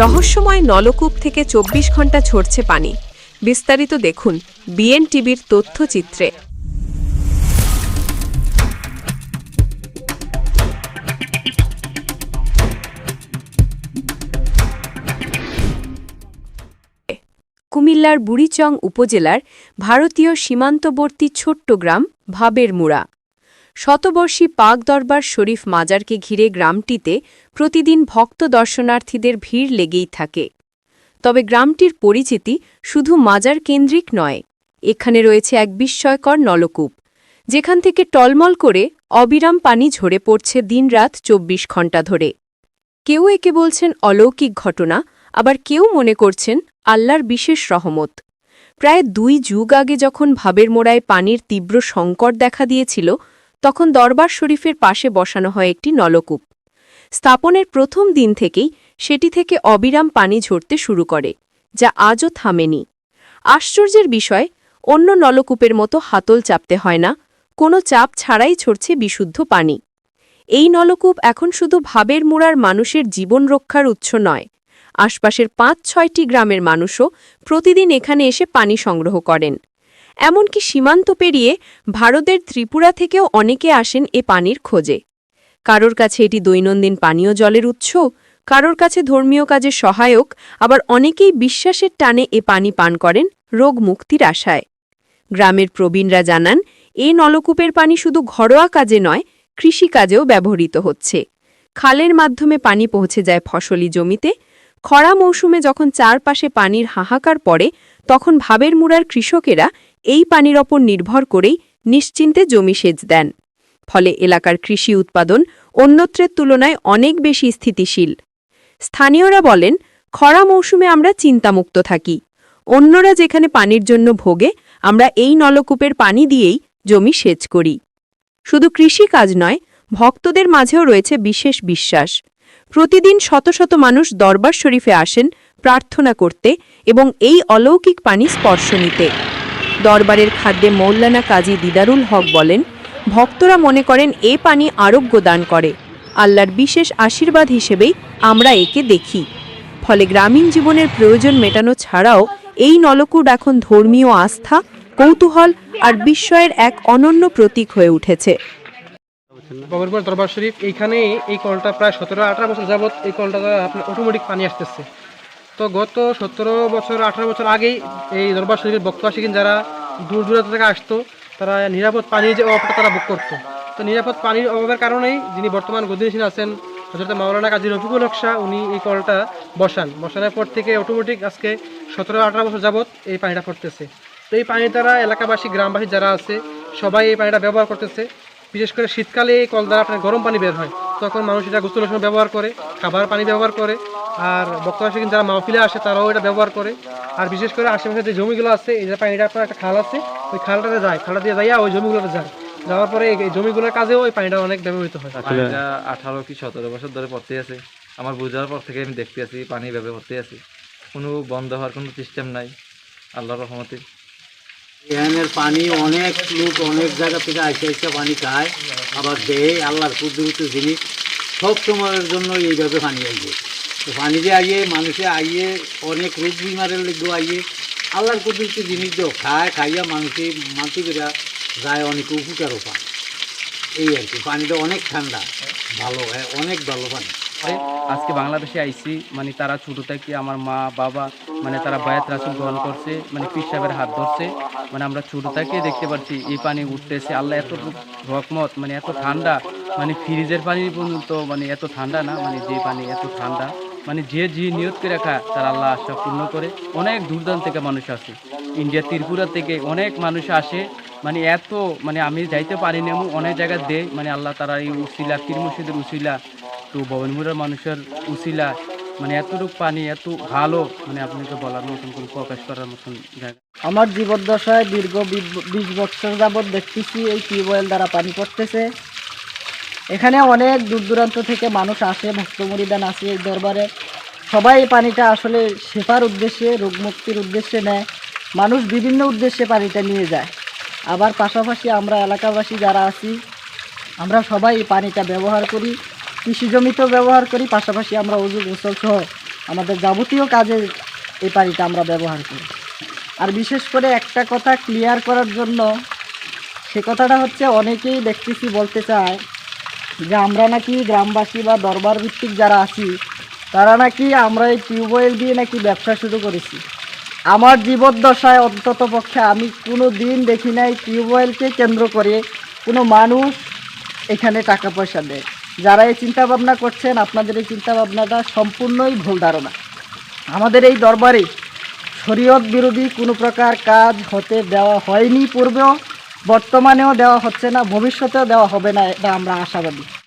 রহস্যময় নলকূপ থেকে চব্বিশ ঘণ্টা ঝরছে পানি। বিস্তারিত দেখুন বিএনটিভির তথ্যচিত্রে। কুমিল্লার বুড়িচং উপজেলার ভারতীয় সীমান্তবর্তী ছোট্ট গ্রাম ভাবের মুড়া শতবর্ষী পাক দরবার শরীফ মাজারকে ঘিরে গ্রামটিতে প্রতিদিন ভক্ত দর্শনার্থীদের ভিড় লেগেই থাকে। তবে গ্রামটির পরিচিতি শুধু মাজার কেন্দ্রিক নয়, এখানে রয়েছে এক বিস্ময়কর নলকূপ, যেখান থেকে টলমল করে অবিরাম পানি ঝরে পড়ছে দিনরাত চব্বিশ ঘণ্টা ধরে। কেউ একে বলছেন অলৌকিক ঘটনা, আবার কেউ মনে করছেন আল্লাহর বিশেষ রহমত। প্রায় দুই যুগ আগে যখন ভাবের মোড়ায় পানির তীব্র সংকট দেখা দিয়েছিল তখন দরবার শরীফের পাশে বসানো হয় একটি নলকূপ। স্থাপনের প্রথম দিন থেকেই সেটি থেকে অবিরাম পানি ঝরতে শুরু করে, যা আজও থামেনি। আশ্চর্যের বিষয়, অন্য নলকূপের মতো হাতল চাপতে হয় না, কোনো চাপ ছাড়াই ছড়ছে বিশুদ্ধ পানি। এই নলকূপ এখন শুধু ভাবের মুড়ার মানুষের জীবন রক্ষার উৎস নয়, আশপাশের পাঁচ ছয়টি গ্রামের মানুষও প্রতিদিন এখানে এসে পানি সংগ্রহ করেন। এমনকি সীমান্ত পেরিয়ে ভারতের ত্রিপুরা থেকেও অনেকে আসেন এ পানির খোঁজে। কারোর কাছে এটি দৈনন্দিন পানীয় জলের উৎস, কারোর কাছে ধর্মীয় কাজে সহায়ক, আবার অনেকেই বিশ্বাসের টানে এ পানি পান করেন রোগ মুক্তির আশায়। গ্রামের প্রবীণরা জানান, এ নলকূপের পানি শুধু ঘরোয়া কাজে নয় কৃষিকাজেও ব্যবহৃত হচ্ছে। খালের মাধ্যমে পানি পৌঁছে যায় ফসলি জমিতে। খরা মৌসুমে যখন চারপাশে পানির হাহাকার পড়ে, তখন ভাবের মুড়ার কৃষকেরা এই পানির ওপর নির্ভর করেই নিশ্চিন্তে জমি সেচ দেন। ফলে এলাকার কৃষি উৎপাদন অন্যত্রের তুলনায় অনেক বেশি স্থিতিশীল। স্থানীয়রা বলেন, খরা মৌসুমে আমরা চিন্তামুক্ত থাকি। অন্যরা যেখানে পানির জন্য ভোগে, আমরা এই নলকূপের পানি দিয়েই জমি সেচ করি। শুধু কৃষি কাজ নয়, ভক্তদের মাঝেও রয়েছে বিশেষ বিশ্বাস। প্রতিদিন শত শত মানুষ দরবার শরীফে আসেন প্রার্থনা করতে এবং এই অলৌকিক পানি স্পর্শ নিতে। দরবারের খাদ্যে মৌলানা কাজী দিদারুল হক বলেন, ভক্তরা মনে করেন এ পানি আরোগ্য দান করে। আল্লাহর বিশেষ আশীর্বাদ হিসেবেই আমরা একে দেখি। ফলে গ্রামীণ জীবনের প্রয়োজন মেটানো ছাড়াও এই নলকূপ এখন ধর্মীয় আস্থা, কৌতূহল আর বিস্ময়ের এক অনন্য প্রতীক হয়ে উঠেছে। দরবার শরীফ এইখানে এই কলটা প্রায় সতেরো আঠারো বছর যাবত এই কলটা অটোমেটিক পানি আসতেছে। তো গত সতেরো বছর, আঠারো বছর আগেই এই দরবার শরীফের বক্ত আসিকিন যারা দূর দূরান্ত থেকে আসতো, তারা নিরাপদ পানির যে অভাবটা তারা বুক করতো। তো নিরাপদ পানির অভাবের কারণেই যিনি বর্তমান গদিনীসীন আছেন হজরত মাওলানা কাজী রফিকুল হক শাহ, উনি এই কলটা বসান। বসানোর পর থেকে অটোমেটিক আজকে সতেরো, আঠারো বছর যাবত এই পানিটা পড়তেছে। তো এই পানি দ্বারা এলাকাবাসী, গ্রামবাসী যারা আছে, সবাই এই পানিটা ব্যবহার করতেছে। বিশেষ করে শীতকালে এই কল দ্বারা আপনার গরম পানি বের হয়। তখন মানুষ এটা গোসলের সময় ব্যবহার করে খাবার পানি ব্যবহার করে আর বক্তব্য কিন্তু যারা মাহফিলে আসে তারাও এটা ব্যবহার করে। আর বিশেষ করে আশেপাশে যে জমিগুলো আছে এই যে পানিটা আপনার একটা খাল আছে ওই খালটাতে যায় খালটা দিয়ে যাইয়া ওই জমিগুলোতে যায়। যাওয়ার পরে এই জমিগুলোর কাজেও ওই পানিটা অনেক ব্যবহৃত হয়। আঠারো কি সতেরো বছর ধরে পড়তে আছে। আমার বোঝার পর থেকে আমি দেখতে আছি পানি ব্যবহার করতে আছি। কোনো বন্ধ হওয়ার কোনো সিস্টেম নাই আল্লাহর রহমতে। এখানের পানি, অনেক লোক অনেক জায়গা থেকে আইসে আইসে পানি খায়, আবার দেয়, আল্লাহর কুদ্দুরিত জিনিস সব সময়ের জন্য এইভাবে পানি আইয়ে। তো পানি যে আইয়ে, মানুষে আইয়ে, অনেক রোগ বিমারের লেগেও আইয়ে, আল্লাহর কুদ্দুরিত জিনিস দেও খায়, খাইয়া মানুষে মানুষেরা যায়, অনেক উপকারও পায়। এই আর কি, পানিটা অনেক ঠান্ডা, ভালো হ্যাঁ অনেক ভালো পানি। আজকে বাংলাদেশে আইসি মানে তারা ছোট থেকে আমার মা, বাবা মানে তারা বায়াত রাসুল গ্রহণ করছে মানে পীর সাহেবের হাত ধরছে। মানে আমরা ছোট থেকে দেখতে পাচ্ছি এই পানি উঠতেছে। আল্লাহ এত রকমত মানে এত ঠান্ডা মানে ফ্রিজের পানি পর্যন্ত মানে এত ঠান্ডা না মানে যে পানি এত ঠান্ডা মানে যে যে নিয়ত করে রাখা, তার আল্লাহ আশা পূর্ণ করে। অনেক দূরদান্ত থেকে মানুষ আসে। ইন্ডিয়া, ত্রিপুরা থেকে অনেক মানুষ আসে। মানে এত মানে আমি যাইতে পারি না অনেক জায়গায় দেয় মানে আল্লাহ তারা এই উসিলা, পীর মুর্শিদের উসিলা তো ভবনমুড়ার মানুষের উসিলা মানে এতটুকু পানি, এত ভালো মানে আপনাকে বলার মতন কোনো প্রকাশ করার মতন জায়গা। আমার জীবদ্দশায় দীর্ঘ বিশ বছর যাবৎ দেখতেছি এই টিউবওয়েল দ্বারা পানি পড়তেছে। এখানে অনেক দূর দূরান্ত থেকে মানুষ আসে ভক্ত মুরিদান আসে এই দরবারে। সবাই এই পানিটা আসলে শেফার উদ্দেশ্যে, রোগ মুক্তির উদ্দেশ্যে নেয়। মানুষ বিভিন্ন উদ্দেশ্যে পানিটা নিয়ে যায়। আবার পাশাপাশি আমরা এলাকাবাসী যারা আছি, আমরা সবাই এই পানিটা ব্যবহার করি। কৃষি জমিতেও ব্যবহার করি, পাশাপাশি আমরা উজু গোসল সহ আমাদের যাবতীয় কাজে এই পানিটা আমরা ব্যবহার করি। আর বিশেষ করে একটা কথা ক্লিয়ার করার জন্য, সে কথাটা হচ্ছে অনেকেই দেখতেছি বলতে চায় যে আমরা নাকি গ্রামবাসী বা দরবার ভিত্তিক যারা আছি, তারা নাকি আমরা এই টিউবওয়েল দিয়ে নাকি ব্যবসা শুরু করেছি। আমার জীবদ্দশায় অন্তত পক্ষে আমি কোনো দিন দেখি নাই টিউবওয়েলকে কেন্দ্র করে কোনো মানুষ এখানে টাকা পয়সা দেয়। যারা এই চিন্তাভাবনা করছেন, আপনাদের এই চিন্তাভাবনাটা সম্পূর্ণই ভুল ধারণা। আমাদের এই দরবারে শরীয়ত বিরোধী কোনো প্রকার কাজ হতে দেওয়া হয়নি পূর্বেও, বর্তমানেও দেওয়া হচ্ছে না, ভবিষ্যতেও দেওয়া হবে না, এটা আমরা আশাবাদী।